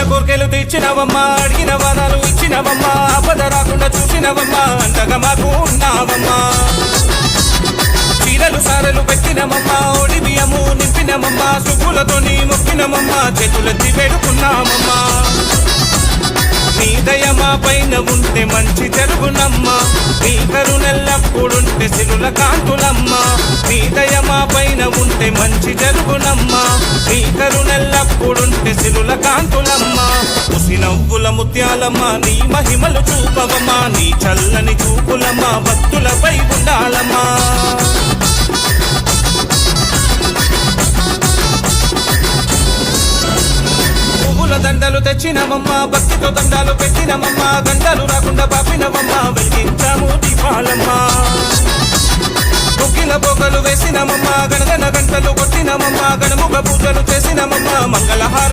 కోరిన కోరికలు తెచ్చినవమ్మా అడిగిన వరాలు ఇచ్చినవమ్మా అబద్ధ రాకుండా చూసినవమ్మా అంతగా మాకు ఉన్నావమ్మా. చీరలు సారలు పెట్టినమమ్మా ఓడి బియ్యము నింపినమమ్మా సుబ్బులతోని మొక్కినమమ్మా చేతులెత్తి వేడుకున్నామమ్మా. నీ పైన ఉంటే మంచి జరుగునమ్మా. నీ కరుణెల్లప్పుడుంటే సిరుల కాంతులమ్మా. నీ దయమా పైన ఉంటే మంచి జరుగునమ్మా. నీ కరుణెల్లప్పుడు సిరుల కాంతులమ్మ. ఉసి నవ్వుల ముత్యాలమ్మ నీ మహిమలు చూపవమ్మా. నీ చల్లని చూపులమ్మ భక్తులపై ఉండాలమ్మా. పువ్వుల దండలు తెచ్చినవమ్మా భక్తితో దండాలు పెట్టినవమ్మా. దండలు రాకుండా పాపినవమ్మా వెలిగించాము దీపాలమ్మా. ముగ్గిల బొగ్గలు వేసినమమ్మా గణగణ గంటలు కొట్టినమమ్మా గణముఖ పూజలు చేసినమమ్మా మంగళహార